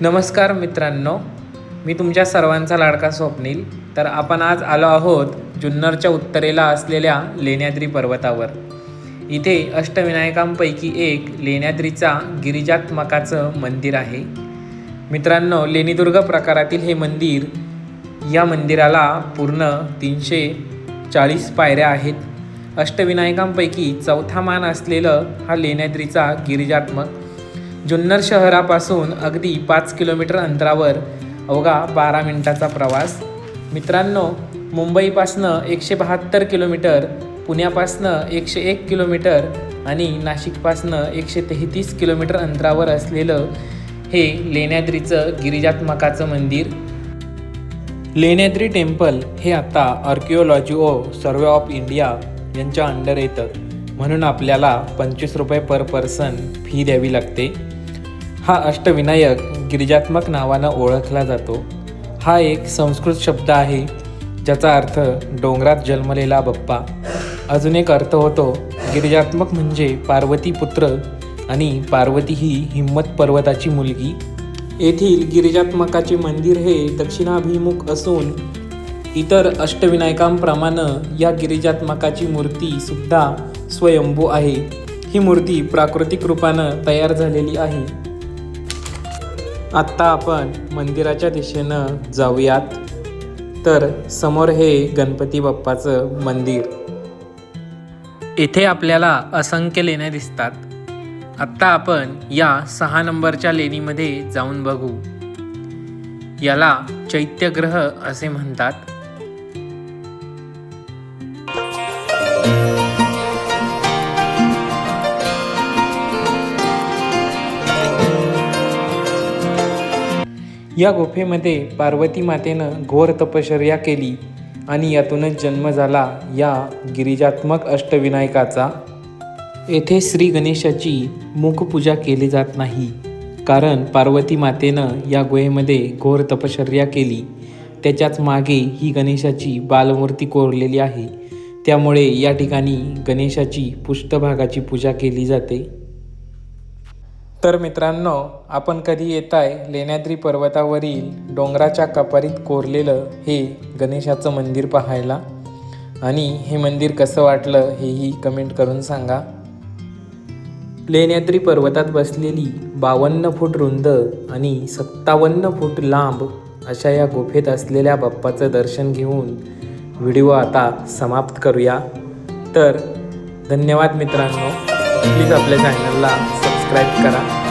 नमस्कार मित्रांनो मी तुमच्या सर्वांचा लाडका स्वप्नील. तर आपण आज आलो आहोत जुन्नरच्या उत्तरेला असलेल्या लेण्याद्री पर्वतावर. इथे अष्टविनायकांपैकी एक लेण्याद्रीचा गिरिजात्मकाचं मंदिर आहे. मित्रांनो लेणीदुर्ग प्रकारातील हे मंदिर या मंदिराला पूर्ण तीनशे चाळीस पायऱ्या आहेत. अष्टविनायकांपैकी चौथा मान असलेलं हा लेण्याद्रीचा गिरिजात्मक. जुन्नर शहरापासून अगदी पाच किलोमीटर अंतरावर अवघा बारा मिनिटाचा प्रवास. मित्रांनो मुंबईपासनं एकशे बहात्तर किलोमीटर पुण्यापासनं एकशे एक किलोमीटर आणि नाशिकपासनं एकशे तेहतीस किलोमीटर अंतरावर असलेलं हे लेण्याद्रीचं गिरिजात्मकाचं मंदिर. लेण्याद्री टेम्पल हे आता archaeology O survey of India यांच्या अंडर येतं. म्हणून आपल्याला पंचवीस रुपये पर पर्सन फी द्यावी लागते. हा अष्टविनायक गिरिजात्मक नावानं ओळखला जातो. हा एक संस्कृत शब्द आहे ज्याचा अर्थ डोंगरात जन्मलेला बप्पा. अजून एक अर्थ होतो गिरिजात्मक म्हणजे पार्वती पुत्र आणि पार्वती ही हिम्मत पर्वताची मुलगी. येथील गिरिजात्मकाचे मंदिर हे दक्षिणाभिमुख असून इतर अष्टविनायकांप्रमाणे या गिरिजात्मकाची मूर्ती सुद्धा स्वयंभू आहे. ही मूर्ती प्राकृतिक रूपानं तयार झालेली आहे. आत्ता आपण मंदिराच्या दिशेनं जाऊयात. तर समोर हे गणपती बाप्पाचं मंदिर. येथे आपल्याला असंख्य लेण्या दिसतात. आत्ता आपण या सहा नंबरच्या लेणीमध्ये जाऊन बघू. याला चैत्यग्रह असे म्हणतात. या गुफेमध्ये पार्वती मातेनं घोर तपश्चर्या केली आणि यातूनच जन्म झाला या गिरिजात्मक अष्टविनायकाचा. येथे श्री गणेशाची मुखपूजा केली जात नाही कारण पार्वती मातेनं या गुहेमध्ये घोर तपश्चर्या केली. त्याच्याच मागे ही गणेशाची बालमूर्ती कोरलेली आहे. त्यामुळे या ठिकाणी गणेशाची पृष्ठभागाची पूजा केली जाते. तर मित्रांनो आपण कधी येताय लेण्याद्री पर्वतावरील डोंगराच्या कपारीत कोरलेलं हे गणेशाचं मंदिर पाहायला? आणि हे मंदिर कसं वाटलं हेही कमेंट करून सांगा. लेण्याद्री पर्वतात बसलेली बावन्न फूट रुंद आणि सत्तावन्न फूट लांब अशा या गुफेत असलेल्या बाप्पाचं दर्शन घेऊन व्हिडिओ आता समाप्त करूया. तर धन्यवाद मित्रांनो. प्लीज आपल्या चॅनलला सबस्क्राईब करा.